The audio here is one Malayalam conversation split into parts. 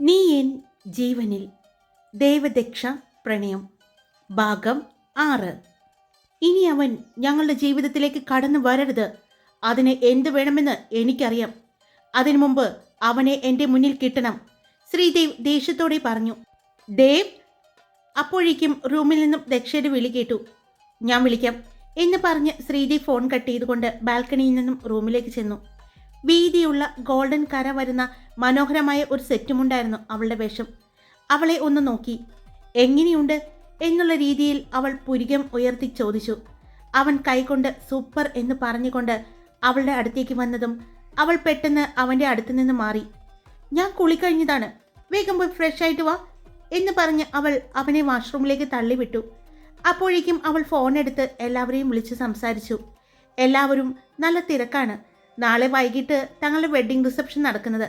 നീ എൻ ജീവനിൽ ദേവദക്ഷ പ്രണയം ഭാഗം ആറ്. ഇനി അവൻ ഞങ്ങളുടെ ജീവിതത്തിലേക്ക് കടന്നു വരരുത്. അതിന് എന്ത് വേണമെന്ന് എനിക്കറിയാം. അതിനു മുമ്പ് അവനെ എന്റെ മുന്നിൽ കിട്ടണം. ശ്രീദേവ് ദേഷ്യത്തോടെ പറഞ്ഞു ദേവ് അപ്പോഴേക്കും റൂമിൽ നിന്നും ദക്ഷയുടെ വിളി കേട്ടു. ഞാൻ വിളിക്കാം എന്ന് പറഞ്ഞ് ശ്രീദേവ് ഫോൺ കട്ട് ചെയ്തുകൊണ്ട് ബാൽക്കണിയിൽ നിന്നും റൂമിലേക്ക് ചെന്നു. വീതിയുള്ള ഗോൾഡൻ കര വരുന്ന മനോഹരമായ ഒരു സെറ്റുമുണ്ടായിരുന്നു അവളുടെ വേഷം. അവളെ ഒന്ന് നോക്കി. എങ്ങനെയുണ്ട്? എന്നുള്ള രീതിയിൽ അവൾ പുരികം ഉയർത്തി ചോദിച്ചു. അവൻ കൈകൊണ്ട് സൂപ്പർ എന്ന് പറഞ്ഞുകൊണ്ട് അവളുടെ അടുത്തേക്ക് വന്നതും അവൾ പെട്ടെന്ന് അവന്റെ അടുത്ത് നിന്ന് മാറി. ഞാൻ കുളിക്കഴിഞ്ഞതാണ്. വേഗം പോയി ഫ്രഷ് ആയിട്ട് വാ എന്ന് പറഞ്ഞ് അവൾ അവനെ വാഷ്റൂമിലേക്ക് തള്ളിവിട്ടു. അപ്പോഴേക്കും അവൾ ഫോൺ എടുത്ത് എല്ലാവരെയും വിളിച്ച് സംസാരിച്ചു. എല്ലാവരും നല്ല തിരക്കാണ്. നാളെ വൈകിട്ട് തങ്ങളുടെ വെഡ്ഡിംഗ് റിസപ്ഷൻ നടക്കുന്നത്.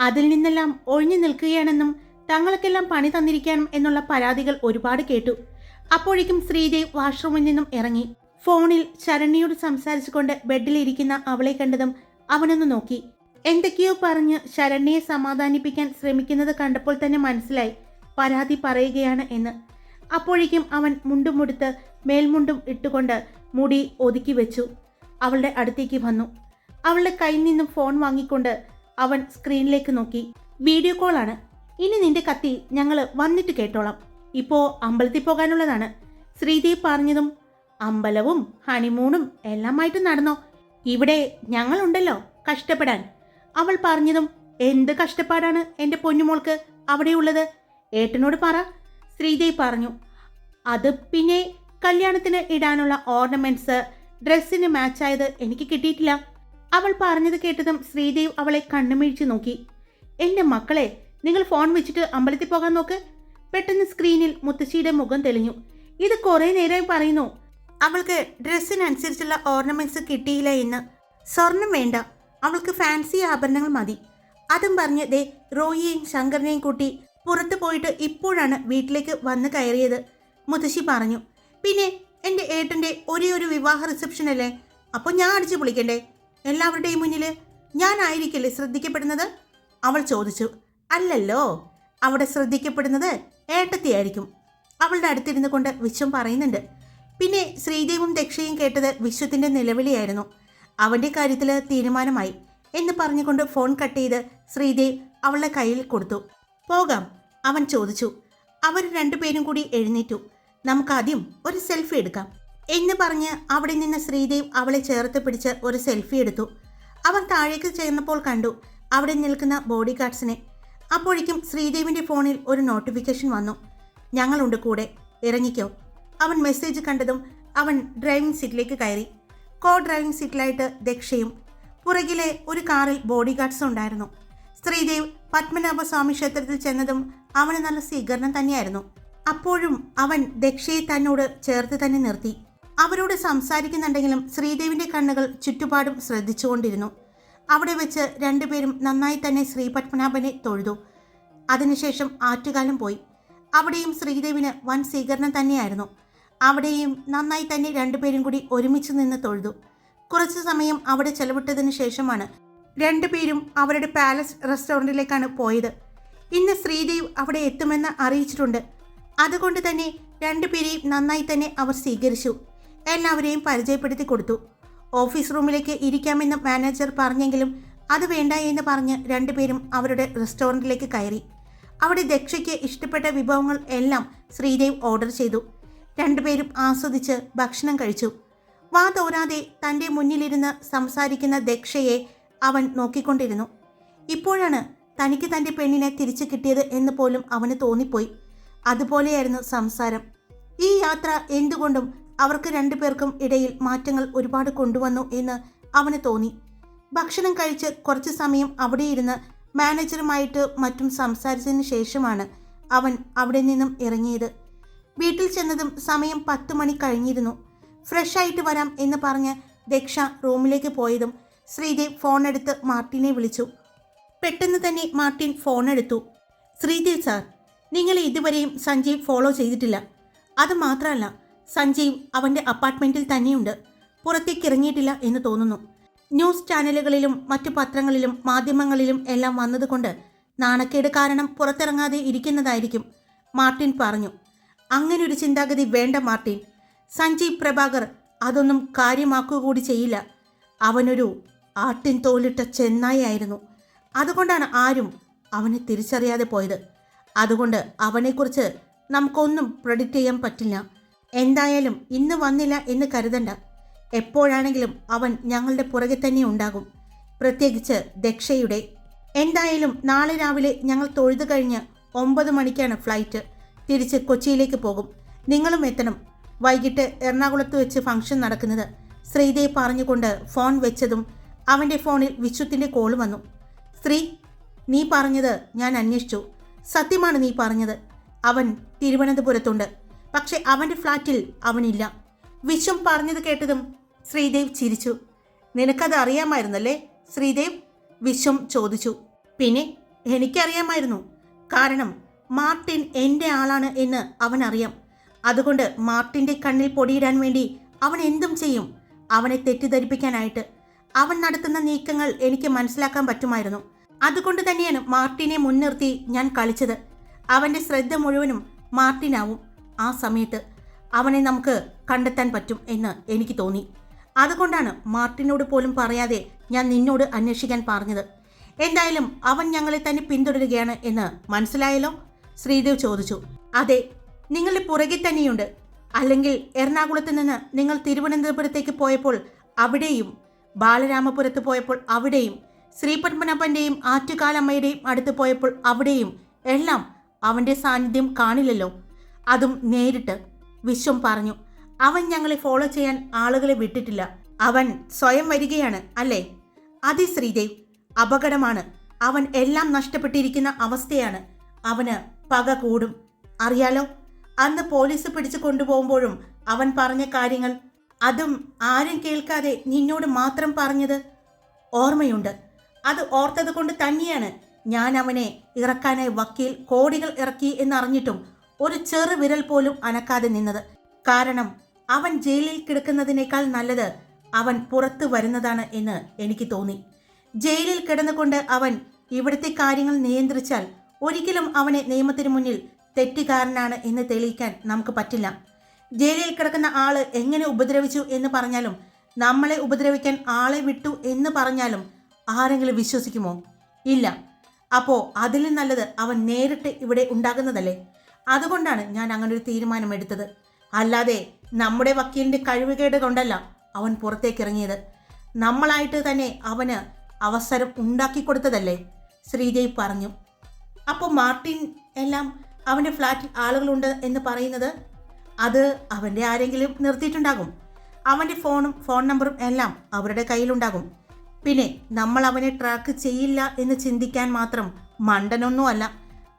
അതിൽ നിന്നെല്ലാം ഒഴിഞ്ഞു നിൽക്കുകയാണെന്നും തങ്ങൾക്കെല്ലാം പണി തന്നിരിക്കണം എന്നുള്ള പരാതികൾ ഒരുപാട് കേട്ടു. അപ്പോഴേക്കും ശ്രീദേവ് വാഷ്റൂമിൽ നിന്നും ഇറങ്ങി. ഫോണിൽ ശരണ്യയോട് സംസാരിച്ചുകൊണ്ട് ബെഡിലിരിക്കുന്ന അവളെ കണ്ടതും അവനൊന്ന് നോക്കി. എന്തൊക്കെയോ പറഞ്ഞ് ശരണ്യയെ സമാധാനിപ്പിക്കാൻ ശ്രമിക്കുന്നത് കണ്ടപ്പോൾ തന്നെ മനസ്സിലായി. പരാതി പറയുകയാണ് എന്ന്. അപ്പോഴേക്കും അവൻ മുണ്ടും മുടുത്ത് മേൽമുണ്ടും ഇട്ടുകൊണ്ട് മുടി ഒതുക്കി വെച്ചു. അവളുടെ അടുത്തേക്ക് വന്നു. അവളുടെ കയ്യിൽ നിന്നും ഫോൺ വാങ്ങിക്കൊണ്ട് അവൻ സ്ക്രീനിലേക്ക് നോക്കി. വീഡിയോ കോളാണ്. ഇനി നിന്റെ കത്തി ഞങ്ങൾ വന്നിട്ട് കേട്ടോളാം. ഇപ്പോ അമ്പലത്തിൽ പോകാനുള്ളതാണ്. ശ്രീദേവ് പറഞ്ഞതും അമ്പലവും ഹണിമൂണും എല്ലാമായിട്ട് നടന്നോ? ഇവിടെ ഞങ്ങളുണ്ടല്ലോ കഷ്ടപ്പെടാൻ. അവൾ പറഞ്ഞതും എന്ത് കഷ്ടപ്പാടാണ് എന്റെ പൊന്നുമോൾക്ക് അവിടെയുള്ളത്? ഏട്ടനോട് പറ. ശ്രീദേവ് പറഞ്ഞു അത് പിന്നെ കല്യാണത്തിന് ഇടാനുള്ള ഓർണമെന്റ്സ് ഡ്രസ്സിന് മാച്ചായത് എനിക്ക് കിട്ടിയിട്ടില്ല. അവൾ പറഞ്ഞത് കേട്ടതും ശ്രീദേവ് അവളെ കണ്ണുമിഴിച്ചു നോക്കി. എന്റെ മക്കളെ നിങ്ങൾ ഫോൺ വെച്ചിട്ട് അമ്പലത്തിൽ പോകാൻ നോക്ക്. പെട്ടെന്ന് സ്ക്രീനിൽ മുത്തശ്ശിയുടെ മുഖം തെളിഞ്ഞു. ഇത് കുറേ നേരമായി പറയുന്നു. അവൾക്ക് ഡ്രസ്സിനനുസരിച്ചുള്ള ഓർണമെന്റ്സ് കിട്ടിയില്ല എന്ന്. സ്വർണം വേണ്ട. അവൾക്ക് ഫാൻസി ആഭരണങ്ങൾ മതി. അതും പറഞ്ഞ് ദേ റോയിയെയും ശങ്കറിനെയും കൂട്ടി പുറത്തു പോയിട്ട് ഇപ്പോഴാണ് വീട്ടിലേക്ക് വന്ന് കയറിയത്. മുത്തശ്ശി പറഞ്ഞു പിന്നെ എന്റെ ഏട്ടന്റെ ഒരേ ഒരു വിവാഹ റിസപ്ഷൻ അല്ലേ അപ്പോൾ ഞാൻ അടിച്ചു പൊളിക്കണ്ടേ? എല്ലാവരുടെയും മുന്നിൽ ഞാനായിരിക്കില്ലേ ശ്രദ്ധിക്കപ്പെടുന്നത്? അവൾ ചോദിച്ചു. അല്ലല്ലോ. അവിടെ ശ്രദ്ധിക്കപ്പെടുന്നത് ഏട്ടത്തിയായിരിക്കും. അവളുടെ അടുത്തിരുന്നു കൊണ്ട് വിശ്വം പറയുന്നുണ്ട്. പിന്നെ ശ്രീദേവും ദക്ഷയും കേട്ടത് വിശ്വത്തിന്റെ നിലവിളിയായിരുന്നു. അവന്റെ കാര്യത്തിൽ തീരുമാനമായി എന്ന് പറഞ്ഞുകൊണ്ട് ഫോൺ കട്ട് ചെയ്ത് ശ്രീദേവ് അവളുടെ കയ്യിൽ കൊടുത്തു. പോകാം അവൻ ചോദിച്ചു. അവർ രണ്ടുപേരും കൂടി എഴുന്നേറ്റു. നമുക്കാദ്യം ഒരു സെൽഫി എടുക്കാം. എന്ന് പറഞ്ഞ് അവിടെ നിന്ന് ശ്രീദേവ് അവളെ ചേർത്ത് പിടിച്ച് ഒരു സെൽഫി എടുത്തു. അവൻ താഴേക്ക് ചേർന്നപ്പോൾ കണ്ടു അവിടെ നിൽക്കുന്ന ബോഡി ഗാർഡ്സിനെ അപ്പോഴേക്കും ശ്രീദേവിന്റെ ഫോണിൽ ഒരു നോട്ടിഫിക്കേഷൻ വന്നു. ഞങ്ങളുണ്ട് കൂടെ ഇറങ്ങിക്കോ. അവൻ മെസ്സേജ് കണ്ടതും അവൻ ഡ്രൈവിംഗ് സീറ്റിലേക്ക് കയറി. കോ ഡ്രൈവിംഗ് സീറ്റിലായിട്ട് ദക്ഷയും പുറകിലെ ഒരു കാറിൽ ബോഡി ഗാർഡ്സ് ഉണ്ടായിരുന്നു. ശ്രീദേവ് പത്മനാഭസ്വാമി ക്ഷേത്രത്തിൽ ചെന്നതും അവന് നല്ല സ്വീകരണം തന്നെയായിരുന്നു. അപ്പോഴും അവൻ ദക്ഷയെ തന്നോട് ചേർത്ത് തന്നെ നിർത്തി. അവരോട് സംസാരിക്കുന്നുണ്ടെങ്കിലും ശ്രീദേവിന്റെ കണ്ണുകൾ ചുറ്റുപാടും ശ്രദ്ധിച്ചുകൊണ്ടിരുന്നു. അവിടെ വെച്ച് രണ്ടുപേരും നന്നായി തന്നെ ശ്രീ പത്മനാഭനെ തൊഴുതു. അതിനുശേഷം ആറ്റുകാലം പോയി. അവിടെയും ശ്രീദേവിന് വൻ സ്വീകരണം തന്നെയായിരുന്നു. അവിടെയും നന്നായി തന്നെ രണ്ടുപേരും കൂടി ഒരുമിച്ച് നിന്ന് തൊഴുതു. കുറച്ച് സമയം അവിടെ ചെലവിട്ടതിന് ശേഷമാണ് രണ്ടുപേരും അവരുടെ പാലസ് റെസ്റ്റോറന്റിലേക്കാണ് പോയത്. ഇന്ന് ശ്രീദേവ് അവിടെ എത്തുമെന്ന് അറിയിച്ചിട്ടുണ്ട്. അതുകൊണ്ട് തന്നെ രണ്ടുപേരെയും നന്നായി തന്നെ അവർ സ്വീകരിച്ചു. എല്ലാവരെയും പരിചയപ്പെടുത്തി കൊടുത്തു. ഓഫീസ് റൂമിലേക്ക് ഇരിക്കാമെന്ന് മാനേജർ പറഞ്ഞെങ്കിലും അത് വേണ്ട എന്ന് പറഞ്ഞ് രണ്ടുപേരും അവരുടെ റെസ്റ്റോറന്റിലേക്ക് കയറി. അവിടെ ദക്ഷയ്ക്ക് ഇഷ്ടപ്പെട്ട വിഭവങ്ങൾ എല്ലാം ശ്രീദേവ് ഓർഡർ ചെയ്തു. രണ്ടുപേരും ആസ്വദിച്ച് ഭക്ഷണം കഴിച്ചു. വാ തോരാതെ തന്റെ മുന്നിലിരുന്ന് സംസാരിക്കുന്ന ദക്ഷയെ അവൻ നോക്കിക്കൊണ്ടിരുന്നു. ഇപ്പോഴാണ് തനിക്ക് തന്റെ പെണ്ണിനെ തിരിച്ചു കിട്ടിയത് എന്ന് പോലും അവന് തോന്നിപ്പോയി. അതുപോലെയായിരുന്നു സംസാരം. ഈ യാത്ര എന്തുകൊണ്ടും അവർക്ക് രണ്ടുപേർക്കും ഇടയിൽ മാറ്റങ്ങൾ ഒരുപാട് കൊണ്ടുവന്നു എന്ന് അവന് തോന്നി. ഭക്ഷണം കഴിച്ച് കുറച്ച് സമയം അവിടെ ഇരുന്ന് മാനേജറുമായിട്ട് മറ്റും സംസാരിച്ചതിന് ശേഷമാണ് അവൻ അവിടെ നിന്നും ഇറങ്ങിയത്. വീട്ടിൽ ചെന്നതും സമയം പത്ത് മണി കഴിഞ്ഞിരുന്നു. ഫ്രഷ് ആയിട്ട് വരാം എന്ന് പറഞ്ഞ് ദക്ഷ റൂമിലേക്ക് പോയതും ശ്രീദേവ് ഫോൺ എടുത്ത് മാർട്ടിനെ വിളിച്ചു. പെട്ടെന്ന് തന്നെ മാർട്ടിൻ ഫോൺ എടുത്തു. ശ്രീദേവ് സാർ നിങ്ങൾ ഇതുവരെയും സഞ്ജീവ് ഫോളോ ചെയ്തിട്ടില്ല. അത് മാത്രമല്ല സഞ്ജീവ് അവന്റെ അപ്പാർട്ട്മെന്റിൽ തന്നെയുണ്ട്. പുറത്തേക്ക് ഇറങ്ങിയിട്ടില്ല എന്ന് തോന്നുന്നു. ന്യൂസ് ചാനലുകളിലും മറ്റു പത്രങ്ങളിലും മാധ്യമങ്ങളിലും എല്ലാം വന്നതുകൊണ്ട് നാണക്കേട് കാരണം പുറത്തിറങ്ങാതെ ഇരിക്കുന്നതായിരിക്കും മാർട്ടിൻ പറഞ്ഞു. അങ്ങനെ ഒരു ചിന്താഗതി വേണ്ട മാർട്ടിൻ. സഞ്ജീവ് പ്രഭാകർ അതൊന്നും കാര്യമാക്കുക കൂടി ചെയ്യില്ല. അവനൊരു ആട്ടിൻ തോലിട്ട ചെന്നായായിരുന്നു അതുകൊണ്ടാണ് ആരും അവനെ തിരിച്ചറിയാതെ പോയത്. അതുകൊണ്ട് അവനെക്കുറിച്ച് നമുക്കൊന്നും പ്രഡിക്റ്റ് ചെയ്യാൻ പറ്റില്ല. എന്തായാലും ഇന്ന് വന്നില്ല എന്ന് കരുതണ്ട. എപ്പോഴാണെങ്കിലും അവൻ ഞങ്ങളുടെ പുറകെ തന്നെ ഉണ്ടാകും. പ്രത്യേകിച്ച് ദക്ഷയുടെ. എന്തായാലും നാളെ രാവിലെ ഞങ്ങൾ തൊഴുതു കഴിഞ്ഞ് ഒമ്പത് മണിക്കാണ് ഫ്ലൈറ്റ്. തിരിച്ച് കൊച്ചിയിലേക്ക് പോകും. നിങ്ങളും എത്തണം. വൈകിട്ട് എറണാകുളത്ത് വെച്ച് ഫംഗ്ഷൻ നടക്കുന്നത് ശ്രീദേവ് പറഞ്ഞുകൊണ്ട് ഫോൺ വെച്ചതും അവന്റെ ഫോണിൽ വിശ്വത്തിന്റെ കോൾ വന്നു. സ്ത്രീ നീ പറഞ്ഞത് ഞാൻ അന്വേഷിച്ചു. സത്യമാണ് നീ പറഞ്ഞത്. അവൻ തിരുവനന്തപുരത്തുണ്ട്. പക്ഷെ അവന്റെ ഫ്ലാറ്റിൽ അവനില്ല. വിശ്വം പറഞ്ഞത് കേട്ടതും ശ്രീദേവ് ചിരിച്ചു. നിനക്കത് അറിയാമായിരുന്നല്ലേ? ശ്രീദേവ് വിശ്വം ചോദിച്ചു. പിന്നെ എനിക്കറിയാമായിരുന്നു. കാരണം മാർട്ടിൻ എന്റെ ആളാണ് എന്ന് അവനറിയാം. അതുകൊണ്ട് മാർട്ടിന്റെ കണ്ണിൽ പൊടിയിടാൻ വേണ്ടി അവൻ എന്തും ചെയ്യും. അവനെ തെറ്റിദ്ധരിപ്പിക്കാനായിട്ട്. അവൻ നടത്തുന്ന നീക്കങ്ങൾ എനിക്ക് മനസ്സിലാക്കാൻ പറ്റുമായിരുന്നു. അതുകൊണ്ട് തന്നെയാണ് മാർട്ടിനെ മുൻനിർത്തി ഞാൻ കളിച്ചത്. അവന്റെ ശ്രദ്ധ മുഴുവനും മാർട്ടിനാവും. ആ സമയത്ത് അവനെ നമുക്ക് കണ്ടെത്താൻ പറ്റും എന്ന് എനിക്ക് തോന്നി. അതുകൊണ്ടാണ് മാർട്ടിനോട് പോലും പറയാതെ ഞാൻ നിന്നോട് അന്വേഷിക്കാൻ പറഞ്ഞത്. എന്തായാലും അവൻ ഞങ്ങളെ തന്നെ പിന്തുടരുകയാണ് എന്ന് മനസ്സിലായല്ലോ? ശ്രീദേവ് ചോദിച്ചു. അതെ നിങ്ങളുടെ പുറകെ തന്നെയുണ്ട്. അല്ലെങ്കിൽ എറണാകുളത്ത് നിന്ന് നിങ്ങൾ തിരുവനന്തപുരത്തേക്ക് പോയപ്പോൾ അവിടെയും ബാലരാമപുരത്ത് പോയപ്പോൾ അവിടെയും ശ്രീപത്മനാഭന്റെയും ആറ്റുകാലമ്മയുടെയും അടുത്ത് പോയപ്പോൾ അവിടെയും എല്ലാം അവന്റെ സാന്നിധ്യം കാണില്ലല്ലോ. അതും നേരിട്ട് വിശ്വം പറഞ്ഞു. അവൻ ഞങ്ങളെ ഫോളോ ചെയ്യാൻ ആളുകളെ വിട്ടിട്ടില്ല. അവൻ സ്വയം വരികയാണ് അല്ലേ? അതെ ശ്രീദേവ് അപകടമാണ്. അവൻ എല്ലാം നഷ്ടപ്പെട്ടിരിക്കുന്ന അവസ്ഥയാണ്. അവന് പക കൂടും. അറിയാലോ? അന്ന് പോലീസ് പിടിച്ചു കൊണ്ടുപോകുമ്പോഴും അവൻ പറഞ്ഞ കാര്യങ്ങൾ അതും ആരും കേൾക്കാതെ നിന്നോട് മാത്രം പറഞ്ഞത് ഓർമ്മയുണ്ട്. അത് ഓർത്തത് കൊണ്ട് തന്നെയാണ് ഞാൻ അവനെ ഇറക്കാനായി വക്കീൽ കോടികൾ ഇറക്കി എന്നറിഞ്ഞിട്ടും ഒരു ചെറു വിരൽ പോലും അനക്കാതെ നിന്നത്. കാരണം അവൻ ജയിലിൽ കിടക്കുന്നതിനേക്കാൾ നല്ലത് അവൻ പുറത്തു വരുന്നതാണ് എന്ന് എനിക്ക് തോന്നി. ജയിലിൽ കിടന്നുകൊണ്ട് അവൻ ഇവിടുത്തെ കാര്യങ്ങൾ നിയന്ത്രിച്ചാൽ ഒരിക്കലും അവനെ നിയമത്തിന് മുന്നിൽ തെറ്റുകാരനാണ് എന്ന് തെളിയിക്കാൻ നമുക്ക് പറ്റില്ല. ജയിലിൽ കിടക്കുന്ന ആൾ എങ്ങനെ ഉപദ്രവിച്ചു എന്ന് പറഞ്ഞാലും നമ്മളെ ഉപദ്രവിക്കാൻ ആളെ വിട്ടു എന്ന് പറഞ്ഞാലും ആരെങ്കിലും വിശ്വസിക്കുമോ? ഇല്ല. അപ്പോ അതിലും നല്ലത് അവൻ നേരിട്ട് ഇവിടെ ഉണ്ടാകുന്നതല്ലേ? അതുകൊണ്ടാണ് ഞാൻ അങ്ങനെ ഒരു തീരുമാനമെടുത്തത്. അല്ലാതെ നമ്മുടെ വക്കീലിന്റെ കഴിവുകേട് കൊണ്ടല്ല അവൻ പുറത്തേക്ക് ഇറങ്ങിയത് നമ്മളായിട്ട് തന്നെ അവന് അവസരം ഉണ്ടാക്കി കൊടുത്തതല്ലേ? ശ്രീജയ് പറഞ്ഞു. അപ്പോൾ മാർട്ടിൻ എല്ലാം അവന്റെ ഫ്ലാറ്റിൽ ആളുകളുണ്ട് എന്ന് പറയുന്നത് അത് അവന്റെ ആരെങ്കിലും നിർത്തിയിട്ടുണ്ടാകും. അവന്റെ ഫോണും ഫോൺ നമ്പറും എല്ലാം അവരുടെ കയ്യിലുണ്ടാകും. പിന്നെ നമ്മൾ അവനെ ട്രാക്ക് ചെയ്യില്ല എന്ന് ചിന്തിക്കാൻ മാത്രം മണ്ടനൊന്നുമല്ല.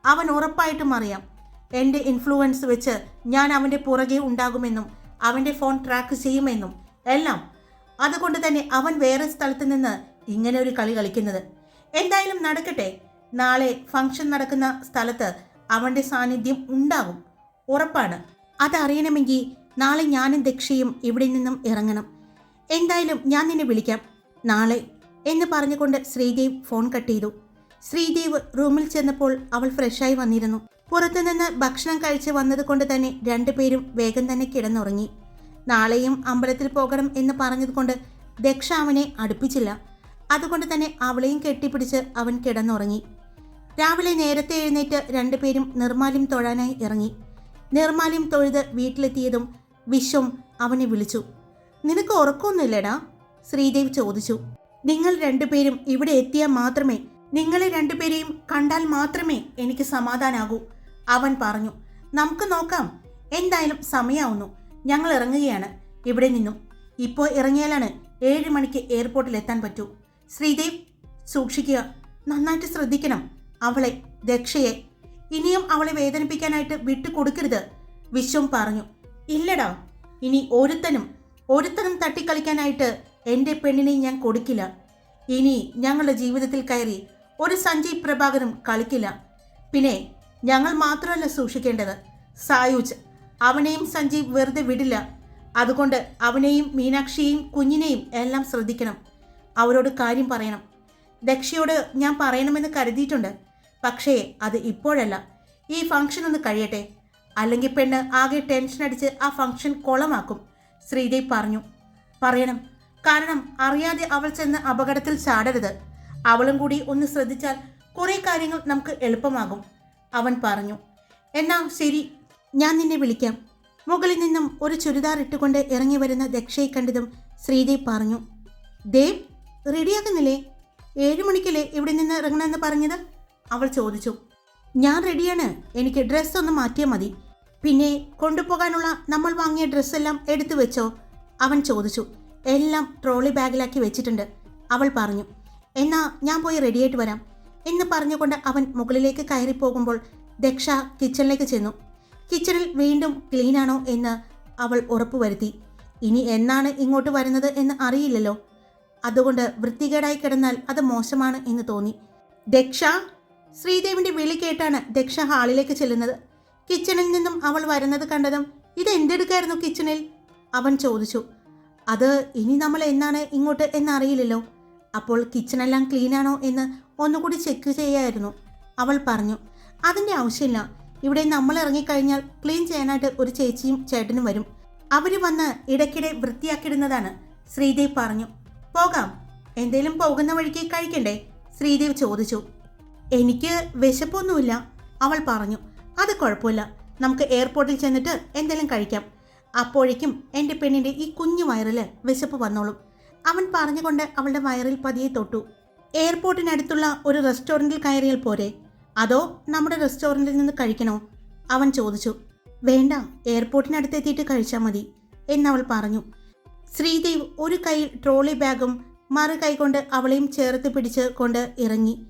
അവൻ ഉറപ്പായിട്ടും അറിയാം എന്റെ ഇൻഫ്ലുവൻസ് വെച്ച് ഞാൻ അവന്റെ പുറകെ ഉണ്ടാകുമെന്നും അവന്റെ ഫോൺ ട്രാക്ക് ചെയ്യുമെന്നും എല്ലാം. അതുകൊണ്ട് തന്നെ അവൻ വേറെ സ്ഥലത്ത് നിന്ന് ഇങ്ങനെ ഒരു കളി കളിക്കുന്നത്. എന്തായാലും നടക്കട്ടെ. നാളെ ഫംഗ്ഷൻ നടക്കുന്ന സ്ഥലത്ത് അവന്റെ സാന്നിധ്യം ഉണ്ടാകും. ഉറപ്പാണ്. അതറിയണമെങ്കിൽ നാളെ ഞാനും ദക്ഷയും ഇവിടെ നിന്നും ഇറങ്ങണം. എന്തായാലും ഞാൻ നിന്നെ വിളിക്കാം. നാളെ എന്ന് പറഞ്ഞുകൊണ്ട് ശ്രീദേവ് ഫോൺ കട്ട് ചെയ്തു. ശ്രീദേവ് റൂമിൽ ചെന്നപ്പോൾ അവൾ ഫ്രഷായി വന്നിരുന്നു. പുറത്തുനിന്ന് ഭക്ഷണം കഴിച്ച് വന്നതുകൊണ്ട് തന്നെ രണ്ടുപേരും വേഗം തന്നെ കിടന്നുറങ്ങി. നാളെയും അമ്പലത്തിൽ പോകണം എന്ന് പറഞ്ഞതുകൊണ്ട് ദക്ഷ അവനെ അടുപ്പിച്ചില്ല. അതുകൊണ്ട് തന്നെ അവളെയും കെട്ടിപ്പിടിച്ച് അവൻ കിടന്നുറങ്ങി. രാവിലെ നേരത്തെ എഴുന്നേറ്റ് രണ്ടുപേരും നിർമാല്യം തൊഴാനായി ഇറങ്ങി. നിർമാല്യം തൊഴുത് വീട്ടിലെത്തിയതും വിശ്വം അവനെ വിളിച്ചു. നിനക്ക് ഉറക്കമൊന്നുമില്ലടാ? ശ്രീദേവ് ചോദിച്ചു. നിങ്ങൾ രണ്ടുപേരും ഇവിടെ എത്തിയാൽ മാത്രമേ നിങ്ങളെ രണ്ടുപേരെയും കണ്ടാൽ മാത്രമേ എനിക്ക് സമാധാനാകൂ. അവൻ പറഞ്ഞു നമുക്ക് നോക്കാം. എന്തായാലും സമയാവുന്നു. ഞങ്ങൾ ഇറങ്ങുകയാണ്. ഇവിടെ നിന്നും. ഇപ്പോൾ ഇറങ്ങിയാലാണ് ഏഴ് മണിക്ക് എയർപോർട്ടിൽ എത്താൻ പറ്റൂ. ശ്രീദേവ് സൂക്ഷിക്കുക. നന്നായിട്ട് ശ്രദ്ധിക്കണം. അവളെ ദക്ഷയെ. ഇനിയും അവളെ വേദനിപ്പിക്കാനായിട്ട് വിട്ടു കൊടുക്കരുത് വിശ്വം പറഞ്ഞു. ഇല്ലടാ ഇനി ഒരുത്തനും ഒരുത്തനും തട്ടിക്കളിക്കാനായിട്ട് എന്റെ പെണ്ണിനെ ഞാൻ കൊടുക്കില്ല. ഇനി ഞങ്ങളുടെ ജീവിതത്തിൽ കയറി ഒരു സഞ്ജയ് പ്രഭാകരും കളിക്കില്ല. പിന്നെ ഞങ്ങൾ മാത്രമല്ല സൂക്ഷിക്കേണ്ടത്. സായൂജ് അവനെയും സഞ്ജീവ് വെറുതെ വിടില്ല. അതുകൊണ്ട് അവനെയും മീനാക്ഷിയെയും കുഞ്ഞിനെയും എല്ലാം ശ്രദ്ധിക്കണം. അവരോട് കാര്യം പറയണം. ദക്ഷയോട് ഞാൻ പറയണമെന്ന് കരുതിയിട്ടുണ്ട്. പക്ഷേ അത് ഇപ്പോഴല്ല. ഈ ഫംഗ്ഷൻ ഒന്ന് കഴിയട്ടെ. അല്ലെങ്കിൽ പെണ്ണ് ആകെ ടെൻഷൻ അടിച്ച് ആ ഫംഗ്ഷൻ കുളമാക്കും ശ്രീദേവ് പറഞ്ഞു. പറയണം. കാരണം അറിയാതെ അവൾ ചെന്ന് അപകടത്തിൽ ചാടരുത്. അവളും കൂടി ഒന്ന് ശ്രദ്ധിച്ചാൽ കുറേ കാര്യങ്ങൾ നമുക്ക് എളുപ്പമാകും. അവൻ പറഞ്ഞു എന്നാ ശരി ഞാൻ നിന്നെ വിളിക്കാം. മുകളിൽ നിന്നും ഒരു ചുരിദാർ ഇട്ടുകൊണ്ട് ഇറങ്ങി വരുന്ന ദക്ഷയെ കണ്ടതും ശ്രീദേവ് പറഞ്ഞു ദേവ് റെഡിയാകുന്നില്ലേ? ഏഴ് മണിക്കല്ലേ ഇവിടെ നിന്ന് ഇറങ്ങണമെന്ന് പറഞ്ഞത്? അവൾ ചോദിച്ചു ഞാൻ റെഡിയാണ് എനിക്ക് ഡ്രസ്സ് ഒന്ന് മാറ്റിയാൽ മതി. പിന്നെ കൊണ്ടുപോകാനുള്ള നമ്മൾ വാങ്ങിയ ഡ്രസ്സെല്ലാം എടുത്തു വെച്ചോ? അവൻ ചോദിച്ചു എല്ലാം ട്രോളി ബാഗിലാക്കി വെച്ചിട്ടുണ്ട്. അവൾ പറഞ്ഞു എന്നാ ഞാൻ പോയി റെഡിയായിട്ട് വരാം. എന്ന് പറഞ്ഞുകൊണ്ട് അവൻ മുകളിലേക്ക് കയറി പോകുമ്പോൾ ദക്ഷ കിച്ചണിലേക്ക് ചെന്നു. കിച്ചണിൽ വീണ്ടും ക്ലീനാണോ എന്ന് അവൾ ഉറപ്പുവരുത്തി ഇനി എന്നാണ് ഇങ്ങോട്ട് വരുന്നത് എന്ന് അറിയില്ലല്ലോ. അതുകൊണ്ട് വൃത്തികേടായി കിടന്നാൽ അത് മോശമാണ് എന്ന് തോന്നി. ദക്ഷ? ശ്രീദേവിന്റെ വിളി കേട്ടാണ് ദക്ഷ ഹാളിലേക്ക് ചെല്ലുന്നത്. കിച്ചണിൽ നിന്നും അവൾ വരുന്നത് കണ്ടതും ഇത് എന്തെടുക്കായിരുന്നു കിച്ചണിൽ? അവൻ ചോദിച്ചു. അത് ഇനി നമ്മൾ എന്നാണ് ഇങ്ങോട്ട് എന്നറിയില്ലല്ലോ അപ്പോൾ കിച്ചണെല്ലാം ക്ലീനാണോ എന്ന് ഒന്നുകൂടി ചെക്ക് ചെയ്യായിരുന്നു. അവൾ പറഞ്ഞു അതിന്റെ ആവശ്യമില്ല. ഇവിടെ നമ്മൾ ഇറങ്ങിക്കഴിഞ്ഞാൽ ക്ലീൻ ചെയ്യാനായിട്ട് ഒരു ചേച്ചിയും ചേട്ടനും വരും. അവർ വന്ന് ഇടയ്ക്കിടെ വൃത്തിയാക്കിയിടുന്നതാണ് ശ്രീദേവ് പറഞ്ഞു. പോകാം. എന്തേലും പോകുന്ന വഴിക്ക് കഴിക്കണ്ടേ? ശ്രീദേവ് ചോദിച്ചു. എനിക്ക് വിശപ്പൊന്നുമില്ല അവൾ പറഞ്ഞു. അത് കുഴപ്പമില്ല. നമുക്ക് എയർപോർട്ടിൽ ചെന്നിട്ട് എന്തെങ്കിലും കഴിക്കാം. അപ്പോഴേക്കും എന്റെ പെണ്ണിന്റെ ഈ കുഞ്ഞു വയറിൽ വിശപ്പ് വന്നോളും. അവൻ പറഞ്ഞുകൊണ്ട് അവളുടെ വയറിൽ പതിയെ തൊട്ടു. എയർപോർട്ടിനടുത്തുള്ള ഒരു റെസ്റ്റോറന്റിൽ കയറിയാൽ പോരെ? അതോ നമ്മുടെ റെസ്റ്റോറന്റിൽ നിന്ന് കഴിക്കണോ? അവൻ ചോദിച്ചു. വേണ്ട എയർപോർട്ടിനടുത്ത് എത്തിയിട്ട് കഴിച്ചാൽ മതി എന്നവൾ പറഞ്ഞു. ശ്രീദേവ് ഒരു കൈയിൽ ട്രോളി ബാഗും മറു കൈകൊണ്ട് അവളെയും ചേർത്ത് പിടിച്ച് കൊണ്ട് ഇറങ്ങി.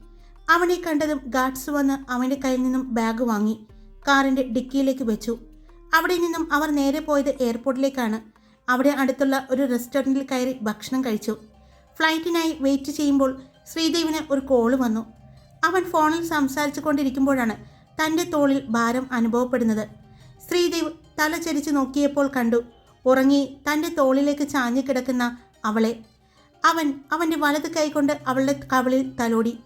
അവനെ കണ്ടതും ഗാർഡ്സ് വന്ന് അവന്റെ കയ്യിൽ നിന്നും ബാഗ് വാങ്ങി കാറിന്റെ ഡിക്കിയിലേക്ക് വെച്ചു. അവിടെ നിന്നും അവർ നേരെ പോയത് എയർപോർട്ടിലേക്കാണ്. അവിടെ അടുത്തുള്ള ഒരു റെസ്റ്റോറന്റിൽ കയറി ഭക്ഷണം കഴിച്ചു. ഫ്ലൈറ്റിനായി വെയിറ്റ് ചെയ്യുമ്പോൾ ശ്രീദേവിന് ഒരു കോൾ വന്നു. അവൻ ഫോണിൽ സംസാരിച്ചു കൊണ്ടിരിക്കുമ്പോഴാണ് തന്റെ തോളിൽ ഭാരം അനുഭവപ്പെടുന്നത്. ശ്രീദേവ് തല ചരിച്ചു നോക്കിയപ്പോൾ കണ്ടു. ഉറങ്ങി തന്റെ തോളിലേക്ക് ചാഞ്ഞു കിടക്കുന്ന അവളെ. അവൻ അവന്റെ വലത് കൈകൊണ്ട് അവളുടെ കവളിൽ തലോടി.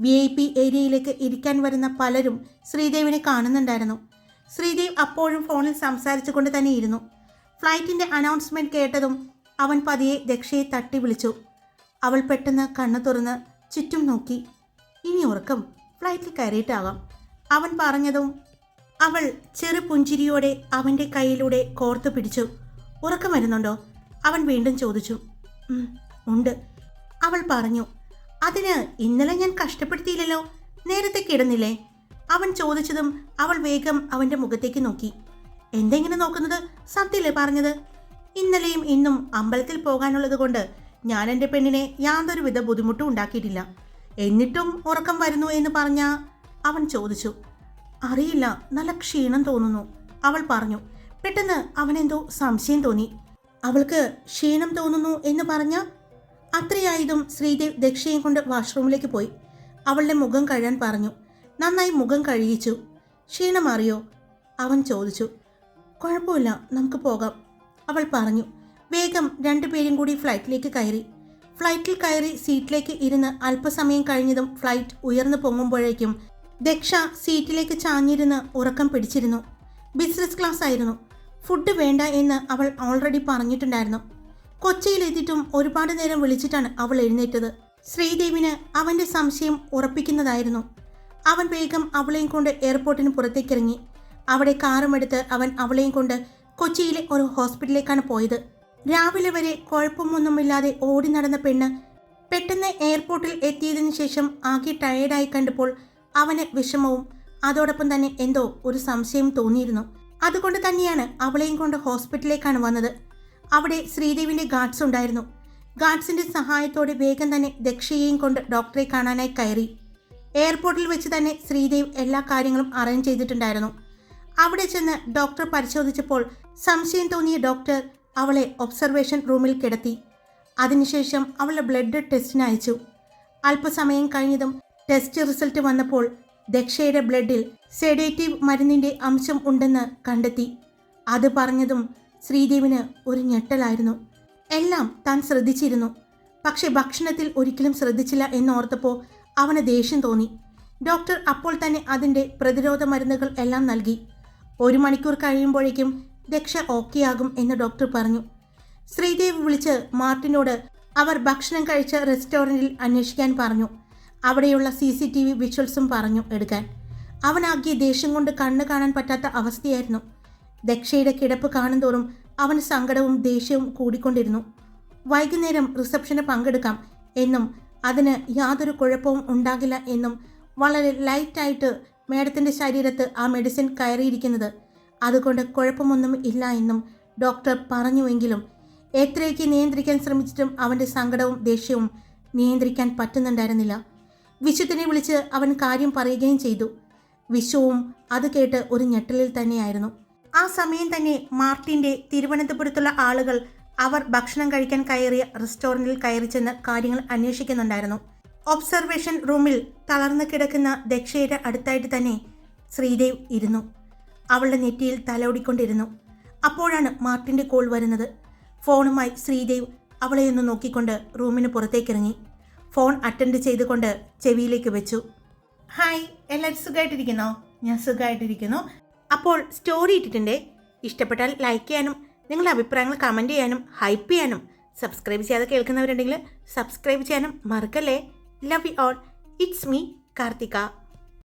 വി ഐ പി ഏരിയയിലേക്ക് ഇരിക്കാൻ വരുന്ന പലരും ശ്രീദേവിനെ കാണുന്നുണ്ടായിരുന്നു. ശ്രീദേവ് അപ്പോഴും ഫോണിൽ സംസാരിച്ചുകൊണ്ട് തന്നെ ഇരുന്നു. ഫ്ലൈറ്റിന്റെ അനൗൺസ്മെന്റ് കേട്ടതും അവൻ പതിയെ ദക്ഷയെ തട്ടി വിളിച്ചു. അവൾ പെട്ടെന്ന് കണ്ണു തുറന്ന് ചുറ്റും നോക്കി. ഇനി ഉറക്കം ഫ്ലൈറ്റിൽ കയറിയിട്ടാകാം. അവൻ പറഞ്ഞതും അവൾ ചെറു പുഞ്ചിരിയോടെ അവന്റെ കയ്യിലൂടെ കോർത്തു പിടിച്ചു. ഉറക്കം വരുന്നുണ്ടോ? അവൻ വീണ്ടും ചോദിച്ചു. ഉണ്ട് അവൾ പറഞ്ഞു. അതിന് ഇന്നലെ ഞാൻ കഷ്ടപ്പെടുത്തിയില്ലല്ലോ. നേരത്തെ കിടന്നില്ലേ? അവൻ ചോദിച്ചതും അവൾ വേഗം അവന്റെ മുഖത്തേക്ക് നോക്കി. എന്തെങ്കിലും നോക്കുന്നത്? സത്യല്ലേ പറഞ്ഞത്? ഇന്നലെയും ഇന്നും അമ്പലത്തിൽ പോകാനുള്ളത് കൊണ്ട് ഞാൻ എന്റെ പെണ്ണിനെ യാതൊരു വിധ ബുദ്ധിമുട്ടും ഉണ്ടാക്കിയിട്ടില്ല. എന്നിട്ടും ഉറക്കം വരുന്നു എന്ന് പറഞ്ഞ അവൻ ചോദിച്ചു. അറിയില്ല നല്ല ക്ഷീണം തോന്നുന്നു അവൾ പറഞ്ഞു. പെട്ടെന്ന് അവനെന്തോ സംശയം തോന്നി. അവൾക്ക് ക്ഷീണം തോന്നുന്നു എന്ന് പറഞ്ഞ? അത്രയായതും ശ്രീദേവ് ദക്ഷയും കൊണ്ട് വാഷ്റൂമിലേക്ക് പോയി. അവളുടെ മുഖം കഴുകാൻ പറഞ്ഞു. നന്നായി മുഖം കഴുകിച്ചു. ക്ഷീണം അറിയോ? അവൻ ചോദിച്ചു. കുഴപ്പമില്ല നമുക്ക് പോകാം അവൾ പറഞ്ഞു. വേഗം രണ്ടുപേരും കൂടി ഫ്ലൈറ്റിലേക്ക് കയറി. ഫ്ലൈറ്റിൽ കയറി സീറ്റിലേക്ക് ഇരുന്ന് അല്പസമയം കഴിഞ്ഞതും ഫ്ലൈറ്റ് ഉയർന്നു പൊങ്ങുമ്പോഴേക്കും ദക്ഷ സീറ്റിലേക്ക് ചാഞ്ഞിരുന്ന് ഉറക്കം പിടിച്ചിരുന്നു. ബിസിനസ് ക്ലാസ് ആയിരുന്നു. ഫുഡ് വേണ്ട എന്ന് അവൾ ഓൾറെഡി പറഞ്ഞിട്ടുണ്ടായിരുന്നു. കൊച്ചിയിലെത്തിയിട്ടും ഒരുപാട് നേരം വിളിച്ചിട്ടാണ് അവൾ എഴുന്നേറ്റത്. ശ്രീദേവിന് അവന്റെ സംശയം ഉറപ്പിക്കുന്നതായിരുന്നു. അവൻ വേഗം അവളെയും കൊണ്ട് എയർപോർട്ടിന് പുറത്തേക്കിറങ്ങി. അവിടെ കാറുമെടുത്ത് അവൻ അവളെയും കൊണ്ട് കൊച്ചിയിലെ ഒരു ഹോസ്പിറ്റലിലേക്കാണ് പോയത്. രാവിലെ വരെ കുഴപ്പമൊന്നുമില്ലാതെ ഓടി നടന്ന പെണ്ണ് പെട്ടെന്ന് എയർപോർട്ടിൽ എത്തിയതിനു ശേഷം ആകെ ടയേർഡായി കണ്ടപ്പോൾ അവന് വിഷമവും അതോടൊപ്പം തന്നെ എന്തോ ഒരു സംശയം തോന്നിയിരുന്നു. അതുകൊണ്ട് തന്നെയാണ് അവളെയും കൊണ്ട് ഹോസ്പിറ്റലിലേക്കാണ് വന്നത്. അവിടെ ശ്രീദേവിന്റെ ഗാർഡ്സ് ഉണ്ടായിരുന്നു. ഗാർഡ്സിന്റെ സഹായത്തോടെ വേഗം തന്നെ ദക്ഷയെയും കൊണ്ട് ഡോക്ടറെ കാണാനായി കയറി. എയർപോർട്ടിൽ വെച്ച് തന്നെ ശ്രീദേവ് എല്ലാ കാര്യങ്ങളും അറേഞ്ച് ചെയ്തിട്ടുണ്ടായിരുന്നു. അവിടെ ചെന്ന് ഡോക്ടർ പരിശോധിച്ചപ്പോൾ സംശയം തോന്നിയ ഡോക്ടർ അവളെ ഒബ്സർവേഷൻ റൂമിൽ കിടത്തി. അതിനുശേഷം അവളെ ബ്ലഡ് ടെസ്റ്റിന് അയച്ചു. അല്പസമയം കഴിഞ്ഞതും ടെസ്റ്റ് റിസൾട്ട് വന്നപ്പോൾ ദക്ഷയുടെ ബ്ലഡിൽ സെഡേറ്റീവ് മരുന്നിന്റെ അംശം ഉണ്ടെന്ന് കണ്ടെത്തി. അത് പറഞ്ഞതും ശ്രീദേവിന് ഒരു ഞെട്ടലായിരുന്നു. എല്ലാം താൻ ശ്രദ്ധിച്ചിരുന്നു. പക്ഷേ ഭക്ഷണത്തിൽ ഒരിക്കലും ശ്രദ്ധിച്ചില്ല എന്നോർത്തപ്പോൾ അവന് ദേഷ്യം തോന്നി. ഡോക്ടർ അപ്പോൾ തന്നെ അതിന്റെ പ്രതിരോധ മരുന്നുകൾ എല്ലാം നൽകി. ഒരു മണിക്കൂർ കഴിയുമ്പോഴേക്കും ദക്ഷ ഓക്കെ ആകും എന്ന് ഡോക്ടർ പറഞ്ഞു. ശ്രീദേവ് വിളിച്ച് മാർട്ടിനോട് അവർ ഭക്ഷണം കഴിച്ച റെസ്റ്റോറന്റിൽ അന്വേഷിക്കാൻ പറഞ്ഞു. അവിടെയുള്ള സി സി ടി വി വിഷ്വൽസും പറഞ്ഞു എടുക്കാൻ. അവനാകിയ ദേഷ്യം കൊണ്ട് കണ്ണ് കാണാൻ പറ്റാത്ത അവസ്ഥയായിരുന്നു. ദക്ഷയുടെ കിടപ്പ് കാണുന്തോറും അവന് സങ്കടവും ദേഷ്യവും കൂടിക്കൊണ്ടിരുന്നു. വൈകുന്നേരം റിസപ്ഷന് പങ്കെടുക്കാം എന്നും അതിന് യാതൊരു കുഴപ്പവും ഉണ്ടാകില്ല എന്നും വളരെ ലൈറ്റായിട്ട് മേഡത്തിന്റെ ശരീരത്ത് ആ മെഡിസിൻ കയറിയിരിക്കുന്നത് അതുകൊണ്ട് കുഴപ്പമൊന്നും ഇല്ല എന്നും ഡോക്ടർ പറഞ്ഞുവെങ്കിലും എത്രയൊക്കെ നിയന്ത്രിക്കാൻ ശ്രമിച്ചിട്ടും അവന്റെ സങ്കടവും ദേഷ്യവും നിയന്ത്രിക്കാൻ പറ്റുന്നുണ്ടായിരുന്നില്ല. വിശുദ്ധനെ വിളിച്ച് അവൻ കാര്യം പറയുകയും ചെയ്തു. വിശുവും അത് കേട്ട് ഒരു ഞെട്ടലിൽ തന്നെയായിരുന്നു. ആ സമയം തന്നെ മാർട്ടിന്റെ തിരുവനന്തപുരത്തുള്ള ആളുകൾ അവർ ഭക്ഷണം കഴിക്കാൻ കയറിയ റെസ്റ്റോറന്റിൽ കയറി ചെന്ന് കാര്യങ്ങൾ അന്വേഷിക്കുന്നുണ്ടായിരുന്നു. ഒബ്സർവേഷൻ റൂമിൽ തളർന്നു കിടക്കുന്ന ദക്ഷയുടെ അടുത്തായിട്ട് തന്നെ ശ്രീദേവ് ഇരുന്നു. അവളുടെ നെറ്റിയിൽ തലോടിക്കൊണ്ടിരുന്നു. അപ്പോഴാണ് മാർട്ടിന്റെ കോൾ വരുന്നത്. ഫോണുമായി ശ്രീദേവ് അവളെ ഒന്ന് നോക്കിക്കൊണ്ട് റൂമിന് പുറത്തേക്കിറങ്ങി. ഫോൺ അറ്റൻഡ് ചെയ്തുകൊണ്ട് ചെവിയിലേക്ക് വെച്ചു. ഹായ് എല്ലാവരും സുഖമായിട്ടിരിക്കുന്നോ ഞാൻ സുഖമായിട്ടിരിക്കുന്നു അപ്പോൾ സ്റ്റോറി ഇട്ടിട്ടുണ്ട്. ഇഷ്ടപ്പെട്ടാൽ ലൈക്ക് ചെയ്യാനും നിങ്ങളുടെ അഭിപ്രായങ്ങൾ കമന്റ് ചെയ്യാനും ഹൈപ്പ് ചെയ്യാനും സബ്സ്ക്രൈബ് ചെയ്യാതെ കേൾക്കുന്നവരുണ്ടെങ്കിൽ സബ്സ്ക്രൈബ് ചെയ്യാനും മറക്കല്ലേ? Love you all it's me Karthika.